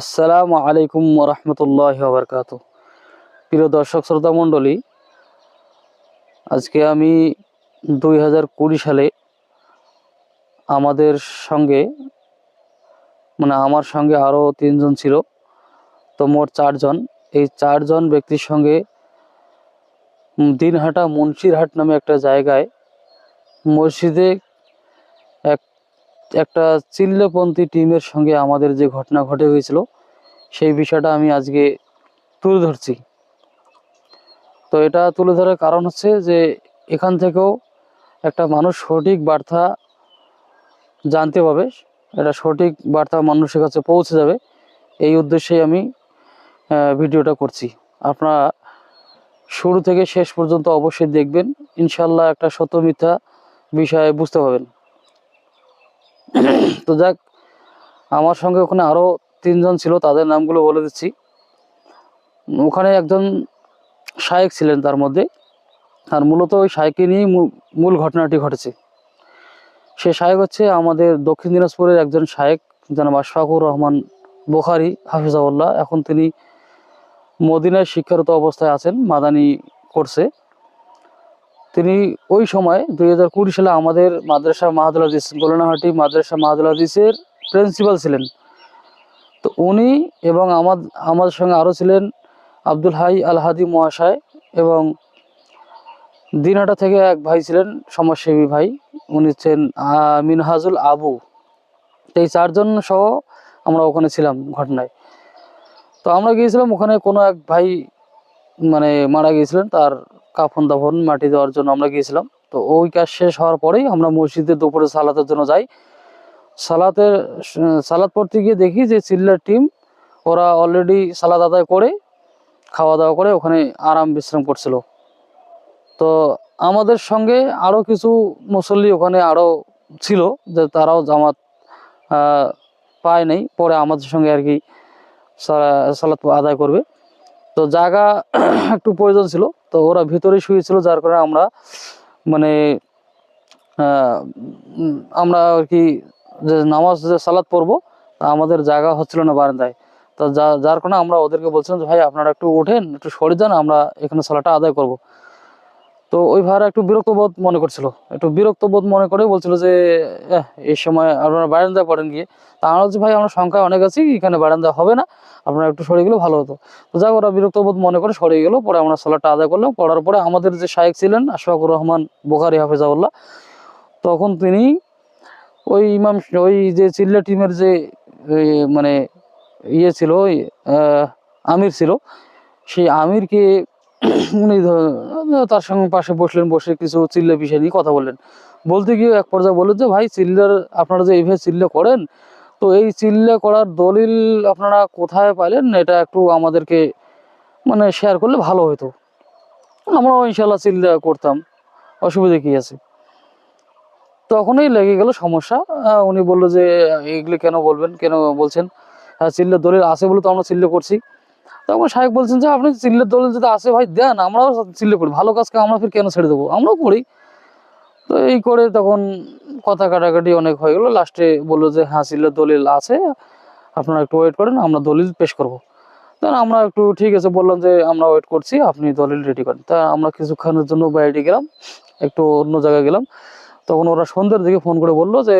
আসসালামু আলাইকুম রহমতুল্লাহ বরকাত প্রিয় দর্শক, শ্রোতা মণ্ডলী, আজকে আমি দুই হাজার কুড়ি সালে আমাদের সঙ্গে মানে আমার সঙ্গে আরও তিনজন ছিল, তো মোট চারজন। এই চারজন ব্যক্তির সঙ্গে দিনহাটা মুন্সিরহাট নামে একটা জায়গায় মসজিদে একটা চিল্লপন্থী টিমের সঙ্গে আমাদের যে ঘটনা ঘটে হয়েছিল, সেই বিষয়টা আমি আজকে তুলে ধরছি। তো এটা তুলে ধরার কারণ হচ্ছে যে, এখান থেকেও একটা মানুষ সঠিক বার্তা জানতে পাবে এটা সঠিক বার্তা মানুষের কাছে পৌঁছে যাবে, এই উদ্দেশ্যেই আমি ভিডিওটা করছি। আপনারা শুরু থেকে শেষ পর্যন্ত অবশ্যই দেখবেন ইনশাল্লাহ একটা সত্য মিথ্যা বিষয়ে বুঝতে পারবেন। তো যাক, আমার সঙ্গে ওখানে আরও তিনজন ছিল, তাদের নামগুলো বলে দিচ্ছি। ওখানে একজন শায়েক ছিলেন তার মধ্যে। আর মূলত ওই শায়েককে নিয়েই মূল ঘটনাটি ঘটেছে। সে শায়েক হচ্ছে আমাদের দক্ষিণ দিনাজপুরের একজন শায়েক, জনাব আশফাকুর রহমান বোখারি হাফিজাউল্লাহ এখন তিনি মদিনায় শিক্ষারত অবস্থায় আছেন, মাদানি কোর্সে। তিনি ওই সময় দুই হাজার কুড়ি সালে আমাদের মাদ্রাসা মাহাদুল হাদিস, গোলনাহাটি মাদ্রাসা মাহাদুল হাদিসের প্রিন্সিপাল ছিলেন। তো উনি এবং আমার আমাদের সঙ্গে আরও ছিলেন আব্দুল হাই আল হাদি মহাশয় এবং দিনহাটা থেকে এক ভাই ছিলেন সমাজসেবী ভাই, উনি হচ্ছেন মিনহাজুল আবু। এই চারজন সহ আমরা ওখানে ছিলাম ঘটনায়। তো আমরা গিয়েছিলাম, ওখানে কোনো এক ভাই মানে মারা গিয়েছিলেন, তার কাফন দাফন মাটি দেওয়ার জন্য আমরা গিয়েছিলাম। তো ওই কাজ শেষ হওয়ার পরেই আমরা মসজিদে দুপুরে সালাতের জন্য যাই। সালাতের সালাদ পড়তে গিয়ে দেখি যে চিল্লার টিম ওরা অলরেডি সালাদ আদায় করে খাওয়া দাওয়া করে ওখানে আরাম বিশ্রাম করছিল। তো আমাদের সঙ্গে আরও কিছু মুসল্লি ওখানে আরও ছিল যে তারাও জামাত পায় নাই। পরে আমাদের সঙ্গে আর কি সালা- সালাত আদায় করবে। তো জায়গা একটু প্রয়োজন ছিল, তো ওরা ভিতরে শুয়েছিল যার কারণে আমরা মানে আমরা আর কি যে নামাজ, যে সালাদ পড়ব আমাদের জায়গা হচ্ছিল না বারান্দায়। তো যা, যার কারণে আমরা ওদেরকে বলছিলাম যে, ভাই, আপনারা একটু ওঠেন, একটু সরে যান, আমরা এখানে সালাটা আদায় করব। তো ওই ভাইরা একটু বিরক্ত বোধ মনে করছিল। একটু বিরক্ত বোধ মনে করে বলছিল যে এই সময় আপনারা বারান্দায় পড়েন গিয়ে। তা আমরা বলছি, ভাই, আমরা সংখ্যা অনেক আছি, এখানে বারান্দা হবে না। আপনারা একটু সরে গেলে ভালো হতো। তো যাক ওরা বিরক্ত বোধ মনে করে সরে গেল, পরে আমরা সালাদটা আদায় করলাম। করার পরে আমাদের যে শায়েক ছিলেন, আশফাকুর রহমান বোখারি হাফেজাউল্লাহ তখন তিনি ওই ইমাম, ওই যে চিল্লা টিমের যে মানে ইয়ে ছিল, ওই আমির ছিল, সেই আমিরকে উনি ধ- তার সঙ্গে পাশে বসলেন, বসে কিছু চিল্লা বিষয় নিয়ে কথা বললেন। বলতে গিয়ে এক পর্যায়ে বললেন যে, ভাই, চিল্লার, আপনারা যে এইভাবে চিল্লা করেন, তো এই চিল্লা করার দলিল আপনারা কোথায় পাইলেন? এটা একটু আমাদেরকে মানে শেয়ার করলে ভালো হতো আমরাও ইনশাল্লাহ চিল্লা করতাম, অসুবিধা কি আছে? তখনই লেগে গেল সমস্যা। উনি বলল যে, এগুলো কেন বলবেন? কেন বলছেন? হ্যাঁ চিল্লা দলিল আছে বলে তো আমরা চিল্লা করছি। তখন সাহেব বলছেন যে, আপনি চিল্লের দলিল যদি আসে ভাই, দেন, আমরাও চিল্লে করি। ভালো কাজকে আমরা ফির কেন ছেড়ে দেবো? আমরাও করি। তো এই করে তখন কথা কাটাকাটি অনেক হয়ে গেলো। লাস্টে বলল যে হ্যাঁ চিল্লের দলিল আছে, আপনারা একটু ওয়েট করেন, আমরা দলিল পেশ করব। তখন আমরা একটু, ঠিক আছে, বললাম যে, আমরা ওয়েট করছি, আপনি দলিল রেডি করেন। তা আমরা কিছুক্ষণের জন্য বাইরে গেলাম, একটু অন্য জায়গায় গেলাম। তখন ওরা সন্ধ্যের দিকে ফোন করে বলল যে,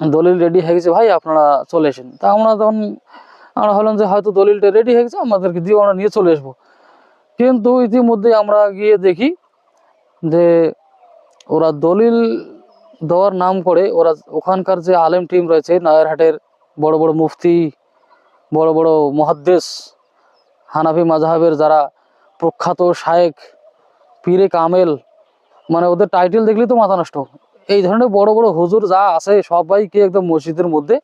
দলিল রেডি হয়ে গেছে ভাই, আপনারা চলে এসেন। তা আমরা তখন আমরা ভাবলাম যে হয়তো দলিলটা রেডি হয়ে গেছে, আমাদেরকে দিয়ে আমরা নিয়ে চলে আসব। কিন্তু ইতিমধ্যে আমরা গিয়ে দেখি যে ওরা দলিল দেওয়ার নাম করে ওরা ওখানকার যে আলেম টিম রয়েছে, নয়ারহাটের বড় বড় মুফতি, বড় বড় মহাদ্দেশ, হানাফি মাজাহাবের যারা প্রখ্যাত শায়েক পীরে কামেল মানে ওদের টাইটেল দেখলেই তো মাথা নষ্ট। এই ধরনের বড় বড় হুজুর যা আছে, সবাইকে একদম মসজিদের মধ্যে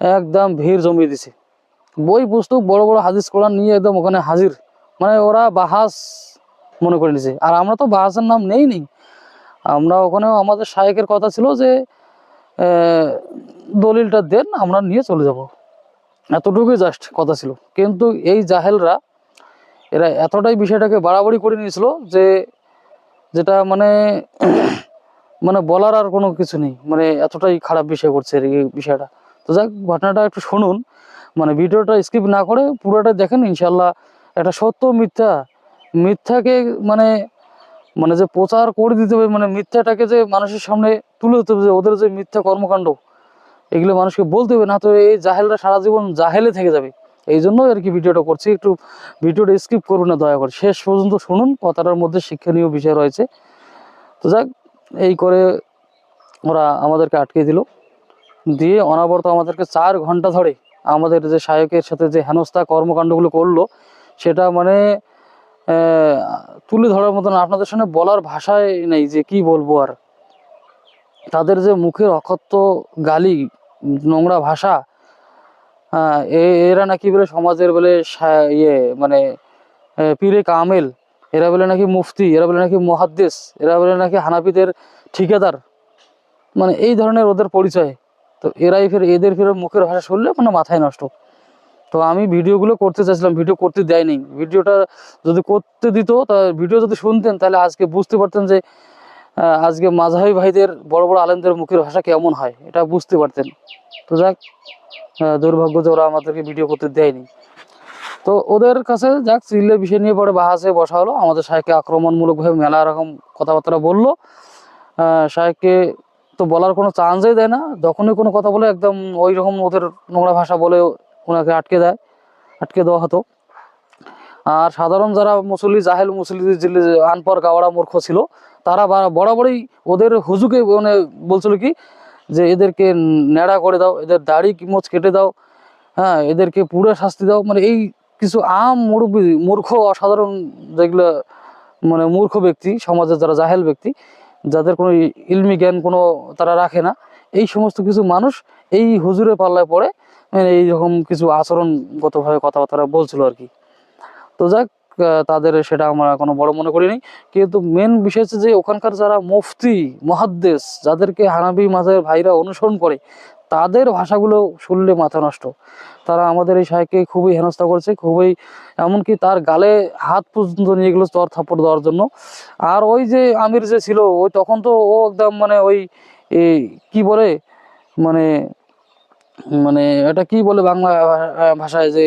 একদম ভিড় জমিয়ে দিছে। বই, পুস্তক, বড় বড় হাদিস, কোরআন নিয়ে একদম ওখানে হাজির। মানে ওরা বাহাস মনে করে নিছে। আর আমরা তো বাহাসের নাম নেই নি আমরা ওখানেও আমাদের শায়েকের কথা ছিল যে দলিলটা দেন, আমরা নিয়ে চলে যাব। এতটুকুই জাস্ট কথা ছিল। কিন্তু এই জাহেলরা, এরা এতটাই বিষয়টাকে বাড়াবাড়ি করে নিয়েছিল যে, যেটা মানে মানে বলার আর কোনো কিছু নেই। মানে এতটাই খারাপ বিষয় করছে এই বিষয়টা। তো যাক, ঘটনাটা একটু শুনুন। মানে ভিডিওটা স্কিপ না করে পুরোটা দেখেন ইনশাল্লাহ একটা সত্য মিথ্যা, মিথ্যাকে মানে মানে যে প্রচার করে দিতে হবে মানে মিথ্যাটাকে যে মানুষের সামনে তুলে ধরতে হবে, যে ওদের যে মিথ্যা কর্মকাণ্ড, এগুলো মানুষকে বলতে হবে, না তো এই জাহেলরা সারা জীবন জাহেলে থেকে যাবে। এই জন্যই আর কি ভিডিওটা করছি, একটু ভিডিওটা স্কিপ করুন না, দয়া করে। শেষ পর্যন্ত শুনুন, কথাটার মধ্যে শিক্ষণীয় বিষয় রয়েছে। তো যাক, এই করে ওরা আমাদেরকে আটকে দিল। দিয়ে অনাবরত আমাদেরকে চার ঘণ্টা ধরে আমাদের যে শায়কের সাথে যে হেনস্থা কর্মকাণ্ডগুলো করল, সেটা মানে তুলে ধরার মতন আপনাদের সামনে বলার ভাষায় নেই যে কি বলব আর। তাদের যে মুখের অকথ্য গালি, নোংরা ভাষা এরা নাকি বলে সমাজের বলে ইয়ে মানে পীরে কামেল, এরা বলে নাকি মুফতি, এরা বলে নাকি মহাদ্দেশ এরা বলে নাকি হানাফিদের ঠিকাদার মানে এই ধরনের ওদের পরিচয়। তো এরাই ফের এদের ফের মুখের ভাষা শুনলে মানে মাথায় নষ্ট। তো আমি ভিডিওগুলো করতে চাইছিলাম ভিডিও করতে দেয়নি। ভিডিওটা যদি করতে দিত, তা ভিডিও যদি শুনতেন, তাহলে আজকে বুঝতে পারতেন যে আজকে মাঝাবি ভাইদের, বড় বড় আলেমদের মুখের ভাষা কেমন হয়, এটা বুঝতে পারতেন। তো যাক দুর্ভাগ্য যে ওরা আমাদেরকে ভিডিও করতে দেয়নি। তো ওদের কাছে যাক চিল্লের বিষয় নিয়ে পরে বাহাসে বসা হলো। আমাদের সাহেবকে আক্রমণমূলকভাবে মেলা রকম কথাবার্তা বলল। সাহেবকে তো বলার কোনো চান্সই দেয় না। যখনই কোনো কথা বলে একদম ওই রকম ওদের নোংরা ভাষা বলে ওনাকে আটকে দেয়, আটকে দেওয়া হতো। আর সাধারণ যারা মুসল্লি, জাহেল মুসল্লি আনপর গাওয়ারা মূর্খ ছিল, তারা বরাবরই ওদের হুজুকে মানে বলছিল কি যে, এদেরকে ন্যাড়া করে দাও, এদের দাড়ি কিমচ কেটে দাও হ্যাঁ এদেরকে পুরো শাস্তি দাও। মানে এই কিছু আম মুরব্বী, মূর্খ, অসাধারণ যেগুলো মানে মূর্খ ব্যক্তি, সমাজের যারা জাহেল ব্যক্তি যাদের কোনো ইলমি জ্ঞান কোনো তারা রাখে না, এই সমস্ত কিছু মানুষ এই হুজুরে পাল্লায় পড়ে এই রকম কিছু আচরণগতভাবে কথাবার্তা বলছিল আর কি। তো যাক তাদের সেটা আমরা কোনো বড় মনে করিনি। কিন্তু মেন বিষয় হচ্ছে যে ওখানকার যারা মুফতি মহাদ্দেশ যাদেরকে হানাবি মাঝের ভাইরা অনুসরণ করে তাদের ভাষাগুলো শুনলে মাথা নষ্ট। তারা আমাদের এই সাহেবকে খুবই হেনস্থা করছে, খুবই, এমনকি তার গালে হাত পর্যন্ত নিয়ে গেলো চর থাপ্পড় দেওয়ার জন্য। আর ওই যে আমির যে ছিল, ওই তখন তো ও একদম মানে ওই কি বলে মানে মানে এটা কি বলে বাংলা ভাষায় যে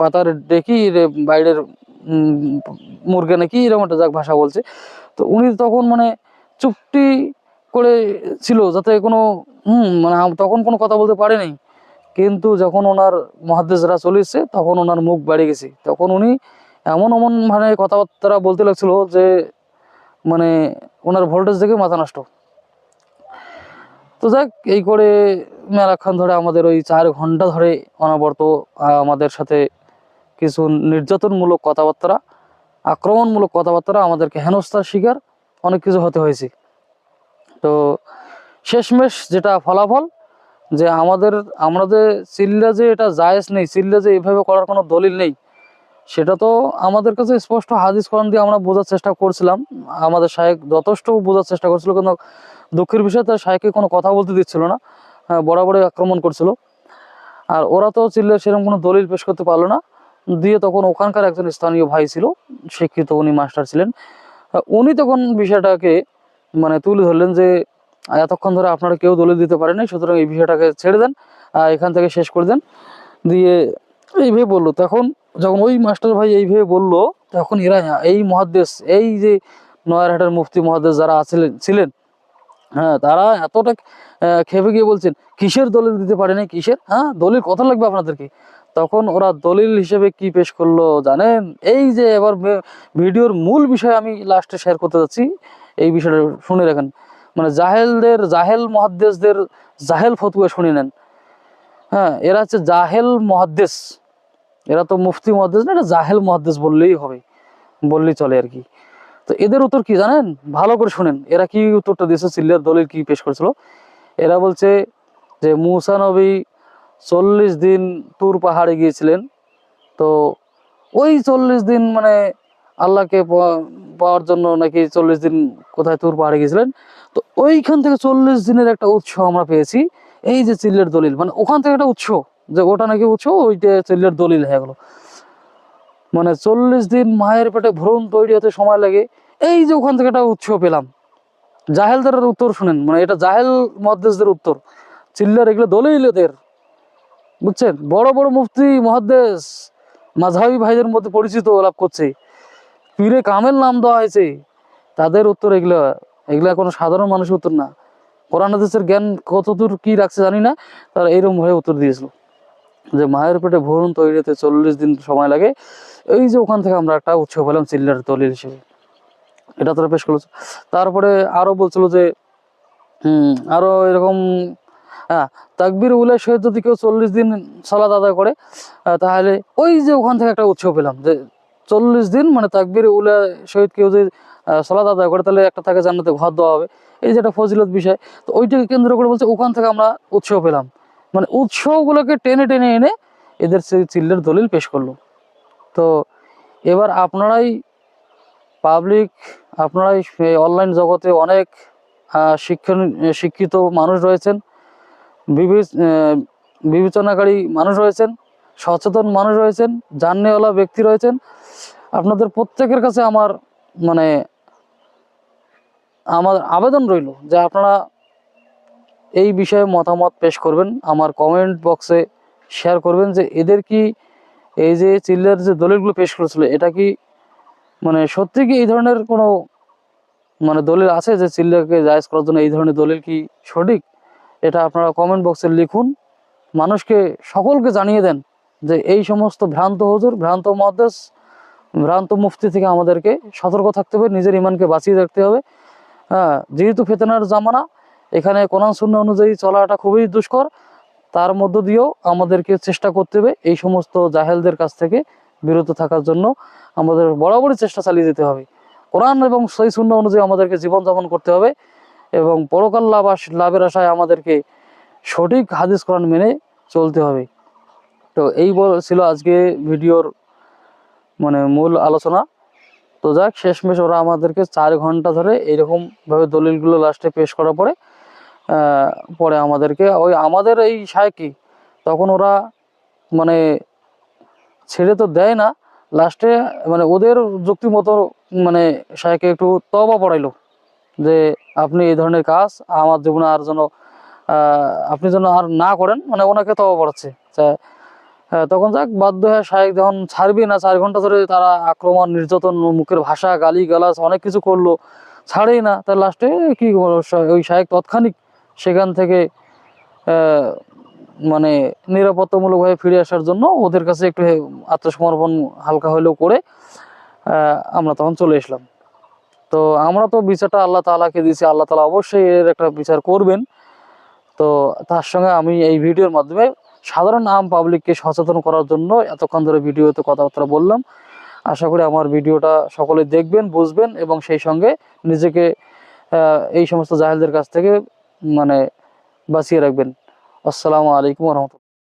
পাতার ডেকি রে, বাইরের মুরগে নাকি এরকম একটা যাক ভাষা বলছে। তো উনি তখন মানে চুপটি করে ছিল যাতে কোনো, হুম মানে তখন কোনো কথা বলতে পারেনি। কিন্তু যখন ওনার মহাদেশরা চলে এসছে, তখন ওনার মুখ বেড়ে গেছে। তখন উনি এমন এমন মানে কথাবার্তা বলতে লাগছিল যে মানে ওনার ভোল্টেজ দেখে মাথা নষ্ট। তো যাক, এই করে মেলাক্ষণ ধরে আমাদের ওই চার ঘণ্টা ধরে অনবরত আমাদের সাথে কিছু নির্যাতনমূলক কথাবার্তা, আক্রমণমূলক কথাবার্তা, আমাদেরকে হেনস্থার শিকার অনেক কিছু হতে হয়েছে। তো শেষমেশ যেটা ফলাফল যে আমাদের আমরা যে চিল্লা যে এটা জায়েজ নেই চিল্লা যে এইভাবে করার কোনো দলিল নেই সেটা তো আমাদের কাছে স্পষ্ট হাদিস কোরআন দিয়ে আমরা বোঝার চেষ্টা করছিলাম। আমাদের শায়েক যথেষ্ট বোঝার চেষ্টা করছিল কিন্তু দুঃখের বিষয়ে তার শায়েককে কোনো কথা বলতে দিচ্ছিল না আহ, বরাবরই আক্রমণ করছিল। আর ওরা তো চিল্লে সেরকম কোনো দলিল পেশ করতে পারল না। দিয়ে তখন ওখানকার একজন স্থানীয় ভাই ছিল শিক্ষিত উনি মাস্টার ছিলেন। উনি তখন বিষয়টাকে মানে তুলে ধরলেন যে এতক্ষণ ধরে আপনারা কেউ দলিল দিতে পারেনি সুতরাং এই বিষয়টাকে ছেড়ে দেন এখান থেকে শেষ করে দেন। দিয়ে এইভাবে বলল, তখন যখন ওই মাস্টার ভাই এইভাবে বলল, তখন এরা, এই মহাদেশ এই যে নয়ারহাটের মুফতি মহাদেশ যারা আছিলেন, ছিলেন হ্যাঁ তারা এতটা খেপে গিয়ে বলছেন, কিসের দলিল দিতে পারেনি, কিসের? হ্যাঁ দলিল কথা লাগবে আপনাদেরকে। তখন ওরা দলিল হিসেবে কি পেশ করল জানেন? এই যে এবার ভিডিওর মূল বিষয় আমি লাস্টে শেয়ার করতে যাচ্ছি এই বিষয়টা শুনে রাখেন। মানে জাহেলদের, জাহেল মহাদ্দেশদের জাহেল ফতুয়া শুনে নেন। হ্যাঁ এরা হচ্ছে জাহেল মহাদ্দেশ। এরা তো মুফতি মহাদ্দেশ না, এটা জাহেল মহাদ্দেশ বললেই হবে, বললেই চলে আর কি। তো এদের উত্তর কি জানেন? ভালো করে শুনেন। এরা কি উত্তরটা দিয়েছে? চিল্লার দলের কি পেশ করেছিল? এরা বলছে যে মুসা নবী চল্লিশ দিন তুর পাহাড়ে গিয়েছিলেন। তো ওই চল্লিশ দিন মানে আল্লাহকে পাওয়ার জন্য নাকি চল্লিশ দিন কোথায় তুর পাহাড়ে গেছিলেন তো ওইখান থেকে চল্লিশ দিনের একটা উৎস আমরা পেয়েছি। এই যে চিল্লের দলিল মানে ওখান থেকে একটা উৎস, যে ওটা নাকি উৎস, ওইটা চিল্লের দলিল হয়ে গেলো। মানে চল্লিশ দিন মায়ের পেটে ভ্রূণ তৈরি হতে সময় লাগে। এই যে ওখান থেকে একটা উৎস পেলাম। জাহেলদের উত্তর শুনেন মানে এটা জাহেল মহাদেশদের উত্তর। চিল্লার এগুলো দলিল এদের, বুঝছেন? বড় বড় মুফতি মহাদ্দেশ মাঝহাবি ভাইদের মধ্যে পরিচিত লাভ করছে। পীরে কামেল নাম দেওয়া হয়েছে। তাদের উত্তর এগুলো, এগুলা কোনো সাধারণ মানুষের উত্তর না। কোরআন হাদিসের জ্ঞান কতদূর কি রাখছে জানি না, তারা এইরকম ভাবে উত্তর দিয়েছিল। যে মায়ের পেটে ভরুন তৈরি হতে চল্লিশ দিন সময় লাগে, এই যে ওখান থেকে আমরা একটা উৎসব পেলাম চিল্লার দলিল হিসেবে। এটা তারা পেশ করল তারপরে আরও বলছিল যে হুম আরও এরকম হ্যাঁ তাকবির উলের সহিত যদি কেউ চল্লিশ দিন সালাদ আদায় করে তাহলে ওই যে ওখান থেকে একটা উৎসব পেলাম, যে চল্লিশ দিন মানে তাকবির উলে সহিত কেউ যদি সালাদ আদায় করে, তাহলে একটা তাকে জান্নাতে ঘর দেওয়া হবে। এই যে একটা ফজিলত বিষয়, তো ওইটাকে কেন্দ্র করে বলছে ওখান থেকে আমরা উৎসব পেলাম। মানে উৎসবগুলোকে টেনে টেনে এনে এদের চিল্লের দলিল পেশ করল। তো এবার আপনারাই পাবলিক, আপনারাই অনলাইন জগতে অনেক শিক্ষণ, শিক্ষিত মানুষ রয়েছেন, বিবেচ- বিবেচনাকারী মানুষ রয়েছেন, সচেতন মানুষ রয়েছেন জাননেওয়ালা ব্যক্তি রয়েছেন আপনাদের প্রত্যেকের কাছে আমার মানে আমার আবেদন রইল যে আপনারা এই বিষয়ে মতামত পেশ করবেন, আমার কমেন্ট বক্সে শেয়ার করবেন যে এদের কি এই যে চিল্লার যে দলিলগুলো পেশ করেছিল, এটা কি মানে সত্যি কি এই ধরনের কোনো মানে দলিল আছে যে চিল্লাকে জায়েজ করার জন্য এই ধরনের দলিল কি সঠিক? এটা আপনারা কমেন্ট বক্সে লিখুন, মানুষকে, সকলকে জানিয়ে দেন যে এই সমস্ত ভ্রান্ত হুজুর, ভ্রান্ত মহাদেশ ভ্রান্ত মুফতি থেকে আমাদেরকে সতর্ক থাকতে হবে, নিজের ইমানকে বাঁচিয়ে রাখতে হবে। হ্যাঁ যেহেতু ফেতনার জামানা, এখানে কোরআন শূন্য অনুযায়ী চলাটা খুবই দুষ্কর, তার মধ্য দিয়েও আমাদেরকে চেষ্টা করতে হবে এই সমস্ত জাহেলদের কাছ থেকে বিরত থাকার জন্য। আমাদের বরাবরই চেষ্টা চালিয়ে যেতে হবে। কোরআন এবং সেই শূন্য অনুযায়ী আমাদেরকে জীবনযাপন করতে হবে এবং পরকাল লাভ লাভের আশায় আমাদেরকে সঠিক হাদিস কোরআন মেনে চলতে হবে। তো এই ছিল আজকে ভিডিওর মানে মূল আলোচনা। তো যাক, শেষমেশ ওরা আমাদেরকে চার ঘণ্টা ধরে এইরকম ভাবে দলিলগুলো লাস্টে পেশ করার পরে পরে আমাদেরকে ওই আমাদের এই সায়কি তখন ওরা মানে ছেড়ে তো দেয় না। লাস্টে মানে ওদের যুক্তি মতো মানে সাহেবকে একটু তবা পড়াইলো যে, আপনি এই ধরনের কাজ, আমার জীবনে আর যেন আপনি যেন আর না করেন। মানে ওনাকে তবা পড়াচ্ছে। তখন যাক, বাধ্য হয়ে শাহেক যখন ছাড়বি না, চার ঘণ্টা ধরে তারা আক্রমণ, নির্যাতন, মুখের ভাষা, গালি গালাজ, অনেক কিছু করল, ছাড়েই না। তার লাস্টে কি ওই শাহেক তৎক্ষণিক সেখান থেকে মানে নিরাপত্তামূলকভাবে ফিরে আসার জন্য ওদের কাছে একটু আত্মসমর্পণ হালকা হলেও করে আমরা তখন চলে এসলাম। তো আমরা তো বিচারটা আল্লাহ তাআলাকে দিয়েছি, আল্লাহ তালা অবশ্যই এর একটা বিচার করবেন। তো তার সঙ্গে আমি এই ভিডিওর মাধ্যমে সাধারণ আম পাবলিককে সচেতন করার জন্য এতক্ষণ ধরে ভিডিওতে কথাবার্তা বললাম। আশা করি আমার ভিডিওটা সকলে দেখবেন, বুঝবেন এবং সেই সঙ্গে নিজেকে এই সমস্ত জাহেলদের কাছ থেকে মানে বাঁচিয়ে রাখবেন। আসসালামু আলাইকুম রহমতুল্লাহ।